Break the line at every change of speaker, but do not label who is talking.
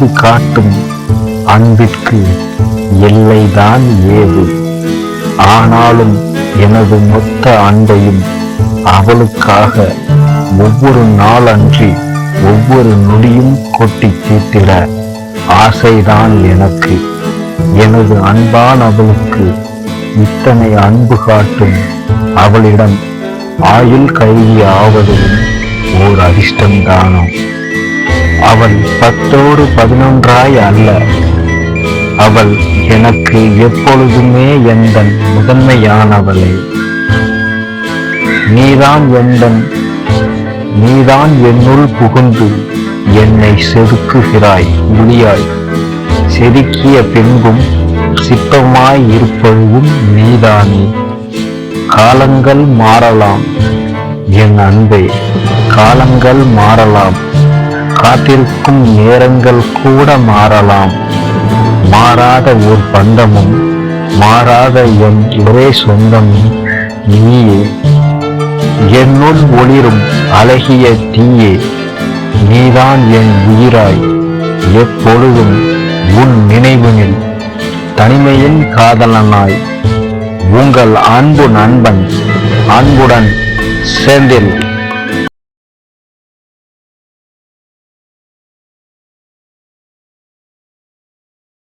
மீது காட்டும் அன்பிற்கு எல்லைதான் ஏது? ஆனாலும் எனது மொத்த அன்பையும் அவளுக்காக ஒவ்வொரு நாளன்றி ஒவ்வொரு நொடியும் கொட்டி தீர்த்திட ஆசைதான் எனக்கு. எனது அன்பான் அவளுக்கு இத்தனை அன்பு காட்டும் அவளிடம் ஆயுள் கைதி ஆவதும் ஓர் அதிர்ஷ்டம்தானோ? அவள் பத்தோடு பதினொன்றாய் அல்ல. அவள் எனக்கு எப்பொழுதுமே எந்தன் முதன்மையானவளே. நீதான் எந்தன் நீதான் என்னுள் புகுந்து என்னை செதுக்குகிறாய் முடியாய் செதுக்கிய பின்பும் சிற்பமாய் இருப்பதும் நீதானே. காலங்கள் மாறலாம் என் அன்பே காலங்கள் மாறலாம். காத்திருக்கும் நேரங்கள் கூட மாறலாம். மாறாத ஓர் பந்தமும் மாறாத என் ஒரே சொந்தமும் நீயே. என்னுள் ஒளிரும் அழகிய தீயே நீதான் என் உயிராய். எப்பொழுதும் உன் நினைவுனில் தனிமையின் காதலனாய். உங்கள் அன்பு நண்பன் அன்புடன் சேர்ந்தில்